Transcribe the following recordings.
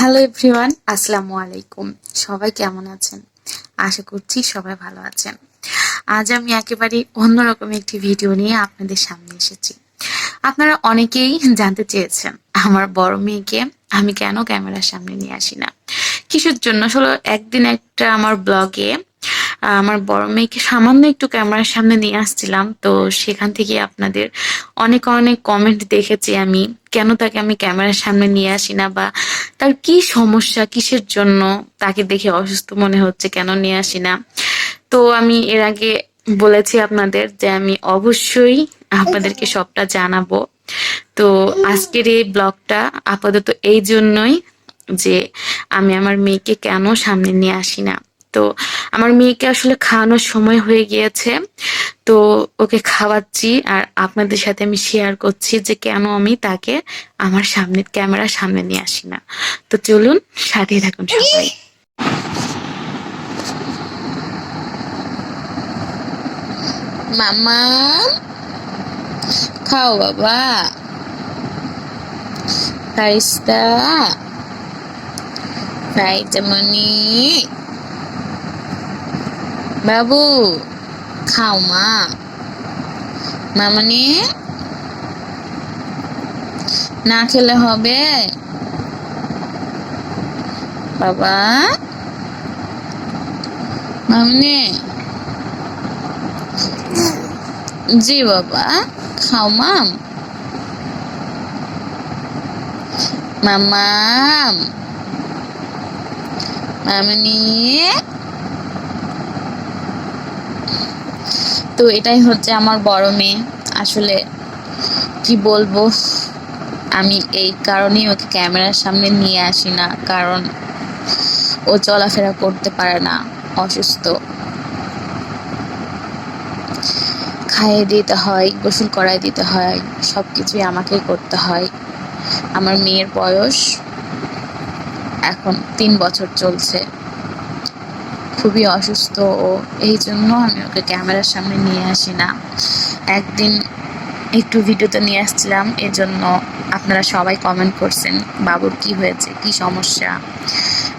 Hello everyone আসসালামু আলাইকুম সবাই কেমন আছেন? আশা করছি সবাই ভালো আছেন। আজ আমি একেবারে অন্যরকম একটি ভিডিও নিয়ে আপনাদের সামনে এসেছি। আপনারা অনেকেই জানতে চেয়েছেন, আমার বড় মেয়েকে আমি কেন ক্যামেরার সামনে নিয়ে আসি না। কিসের জন্য? আসলে একদিন একটা আমার ব্লগে আমার বড় মেয়েকে সামান্য একটু ক্যামেরার সামনে নিয়ে আসছিলাম। তো সেখান থেকে আপনাদের অনেক অনেক কমেন্ট দেখেছি আমি, কেন তাকে আমি ক্যামেরার সামনে নিয়ে আসি না বা তার কি সমস্যা, কিসের জন্য তাকে দেখে অসুস্থ মনে হচ্ছে, কেন নিয়ে আসি না? তো আমি এর আগে বলেছি আপনাদের যে আমি অবশ্যই আপনাদেরকে সবটা জানাব। তো আজকের এই ব্লগটা আপাতত এই জন্যই যে আমি আমার মেয়েকে কেন সামনে নিয়ে আসি না। তো আমার মেয়েকে আসলে খাওয়ানোর সময় হয়ে গিয়েছে। তো ওকে খাওয়াচ্ছি আর আপনাদের সাথে আমি শেয়ার করছি যে কেন আমি তাকে আমার সামনে ক্যামেরার সামনে নিয়ে আসি না। তো চলুন সাথে থাকুন সবাই। মামা, খাও বাবা। ফারিস্তা ফাইজামনি বাবু, খাও মা। মামনি, না খেলে হবে? বাবা, মামনি। জি বাবা, খাও মাম। মামাম মামনি তো এটাই হচ্ছে আমার বড় মেয়ে। আসলে কি বলব, আমি এই কারণেই ওকে ক্যামেরার সামনে নিয়ে আসি না, কারণ ও চলাফেরা করতে পারে না, অসুস্থ। খাইয়ে দিতে হয়, গোসল করাই দিতে হয় সব কিছুই আমাকেই করতে হয়। আমার মেয়ের বয়স এখন তিন বছর চলছে। খুবই অসুস্থ ও এই জন্য আমি ওকে ক্যামেরার সামনে নিয়ে আসি না। একদিন একটু ভিডিওতে নিয়ে আসছিলাম, এজন্য আপনারা সবাই কমেন্ট করছেন, বাবুর কি হয়েছে? কি সমস্যা?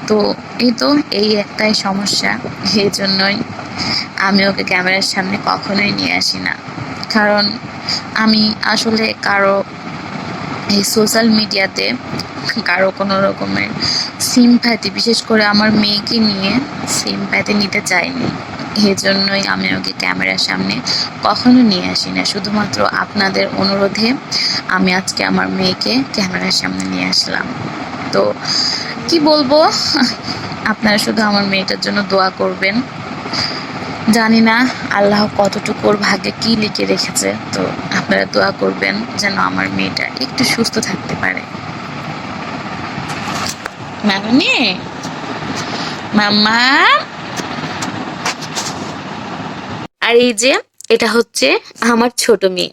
তো এই তো, এই একটাই সমস্যা এই জন্যই আমি ওকে ক্যামেরার সামনে কখনোই নিয়ে আসি না। কারণ আমি আসলে কারও এই সোশ্যাল মিডিয়াতে কারও কোনো রকমের সিমপ্যাথি বিশেষ করে আমার মেয়েকে নিয়ে সিমপ্যাথি নিতে চাইনি। এই জন্যই আমি ওকে ক্যামেরার সামনে কখনো নিয়ে আসি না শুধুমাত্র আপনাদের অনুরোধে আমি আজকে আমার মেয়েকে ক্যামেরার সামনে নিয়ে আসলাম। তো কি বলব? আপনারা শুধু আমার মেয়েটার জন্য দোয়া করবেন। জানি না আল্লাহ কতটুকু ওর ভাগ্যে কি লিখে রেখেছে। তো আপনারা দোয়া করবেন যেন আমার মেয়েটা একটু সুস্থ থাকতে পারে। মামনি মাম্মা আর এই যে, এটা হচ্ছে আমার ছোট মেয়ে।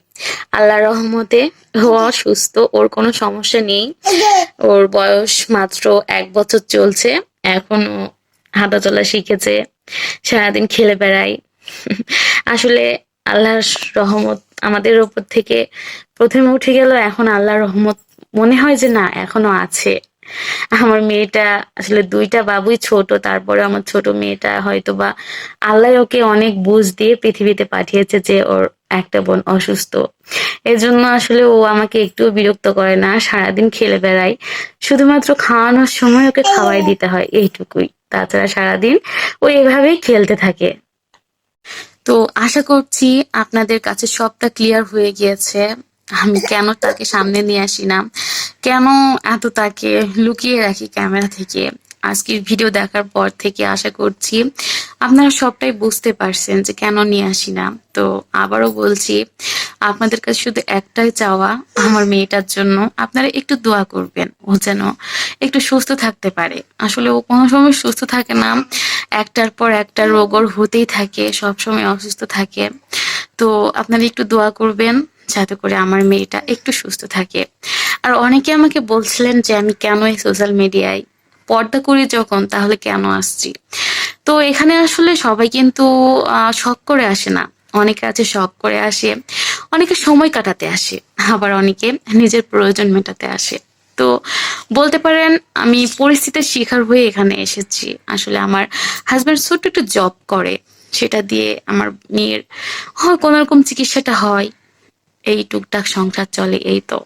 আল্লাহ রহমতে ও সুস্থ ওর কোনো সমস্যা নেই। ওর বয়স মাত্র এক বছর চলছে। এখনও হাঁটা চলা শিখেছে, সারাদিন খেলে বেড়াই আসলে আল্লাহর রহমত আমাদের ওপর থেকে প্রথমে উঠে গেল, এখন আল্লাহর রহমত মনে হয় যে না এখনও আছে। আমার মেয়েটা আসলে দুইটা বাবুই ছোট তারপরে আমার ছোট মেয়েটা হয়তো বা আল্লাহ ওকে অনেক বুঝ দিয়ে পৃথিবীতে পাঠিয়েছে যে ওর একটা বোন অসুস্থ। এজন্য আসলে ও আমাকে একটুও বিরক্ত করে না, সারাদিন খেলে বেড়াই শুধুমাত্র খাওয়ানোর সময় ওকে খাওয়াই দিতে হয়, এইটুকুই। তাছাড়া সারাদিন ও এভাবেই খেলতে থাকে। তো আশা করছি আপনাদের কাছে সবটা ক্লিয়ার হয়ে গিয়েছে। আমি কেন তাকে সামনে নিয়ে আসি না? কেন এত তাকে লুকিয়ে রাখি ক্যামেরা থেকে? আজকের ভিডিও দেখার পর থেকে আশা করছি আপনারা সবটাই বুঝতে পারছেন যে কেন নিয়ে আসি না। তো আবারও বলছি, আপনাদের কাছে শুধু একটাই চাওয়া আমার মেয়েটার জন্য। আপনারা একটু দোয়া করবেন, ও যেন একটু সুস্থ থাকতে পারে। আসলে ও কোনো সময় সুস্থ থাকে না। একটার পর একটা রোগ ওর হতেই থাকে সব সময় অসুস্থ থাকে। তো আপনারা একটু দোয়া করবেন। যাতে করে আমার মেয়েটা একটু সুস্থ থাকে। আর অনেকে আমাকে বলছিলেন যে, আমি কেন এই সোশ্যাল মিডিয়ায় পর্দা করি যখন, তাহলে কেন আসছি? তো এখানে আসলে সবাই কিন্তু শখ করে আসে না। অনেকে আছে শখ করে আসে, অনেকে সময় কাটাতে আসে, আবার অনেকে নিজের প্রয়োজন মেটাতে আসে। তো বলতে পারেন, আমি পরিস্থিতির শিকার হয়ে এখানে এসেছি। আসলে আমার হাজব্যান্ড ছোট্ট একটু জব করে, সেটা দিয়ে আমার মেয়ের, হয়, কোনো রকম চিকিৎসাটা হয়। এই টুকটাক সংসার চলে, এই তো।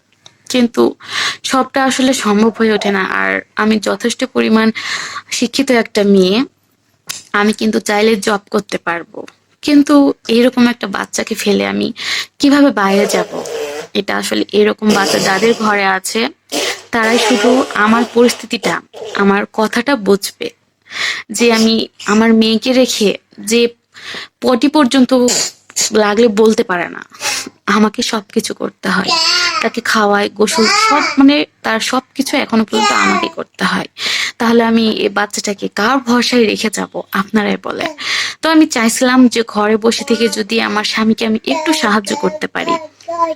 কিন্তু সবটা আসলে সম্ভব হয়ে ওঠে না। আর আমি যথেষ্ট পরিমাণ শিক্ষিত একটা মেয়ে, আমি কিন্তু চাইলে জব করতে পারব। কিন্তু এরকম একটা বাচ্চাকে ফেলে আমি কীভাবে বাইরে যাব? এটা আসলে এরকম বাচ্চা যাদের ঘরে আছে, তারাই শুধু আমার পরিস্থিতিটা, আমার কথাটা বুঝবে। যে আমি আমার মেয়েকে রেখে যে পটি পর্যন্ত লাগলে বলতে পারে না। আমাকে সবকিছু করতে হয়। তাকে খাওয়াই গোসল, সব মানে তার সবকিছু এখনও পর্যন্ত আমাকে করতে হয়। তাহলে আমি এই বাচ্চাটাকে কার ভরসায় রেখে যাব? আপনারাই বলে তো আমি চাইছিলাম যে ঘরে বসে থেকে যদি আমার স্বামীকে আমি একটু সাহায্য করতে পারি।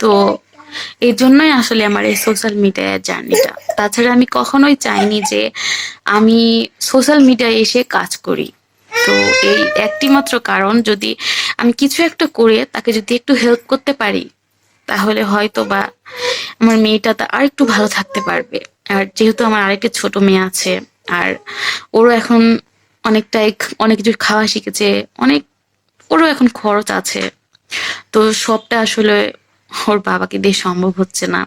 তো এই জন্যই আসলে আমার এই সোশ্যাল মিডিয়ার জার্নিটা তাছাড়া আমি কখনোই চাইনি যে আমি সোশ্যাল মিডিয়ায় এসে কাজ করি। তো এই একটি মাত্র কারণ যদি আমি কিছু একটা করে তাকে যদি একটু হেল্প করতে পারি, তাহলে হয়তো বা আমার মেয়েটা তা আর একটু ভালো থাকতে পারবে। আর যেহেতু আমার আরেকটি ছোট মেয়ে আছে, আর ওরও এখন অনেকটাই অনেক কিছু খাওয়া শিখেছে, অনেক, ওরও এখন খরচ আছে। তো সবটা আসলে ওর বাবাকে দিয়ে সম্ভব হচ্ছে না।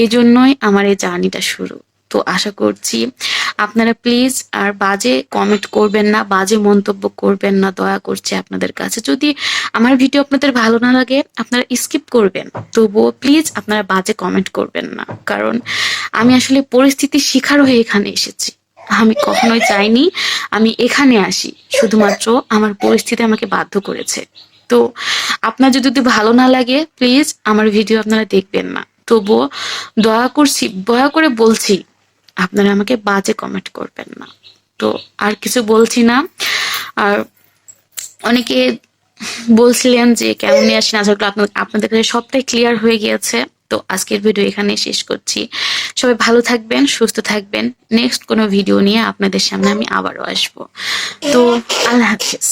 এই জন্যই আমার এই জার্নিটা শুরু। তো আশা করছি আপনারা প্লিজ আর বাজে কমেন্ট করবেন না, বাজে মন্তব্য করবেন না, দয়া করছে আপনাদের কাছে। যদি আমার ভিডিও আপনাদের ভালো না লাগে, আপনারা স্কিপ করবেন। তবুও প্লিজ আপনারা বাজে কমেন্ট করবেন না। কারণ আমি আসলে পরিস্থিতির শিকার হয়ে এখানে এসেছি। আমি কখনোই চাইনি আমি এখানে আসি। শুধুমাত্র আমার পরিস্থিতি আমাকে বাধ্য করেছে। তো আপনার যদি যদি ভালো না লাগে প্লিজ আমার ভিডিও আপনারা দেখবেন না। তবুও দয়া করছি, দয়া করে বলছি আপনারা আমাকে বাজে কমেন্ট করবেন না। তো আর কিছু বলছি না। আর অনেকে বলছিলেন যে কেন নিয়ে আসেন আসলে আপনার আপনাদের কাছে সবটাই ক্লিয়ার হয়ে গিয়েছে। তো আজকের ভিডিও এখানে শেষ করছি। সবাই ভালো থাকবেন, সুস্থ থাকবেন। নেক্সট কোনো ভিডিও নিয়ে আপনাদের সামনে আমি আবারও আসব। তো আল্লাহ হাফিজ।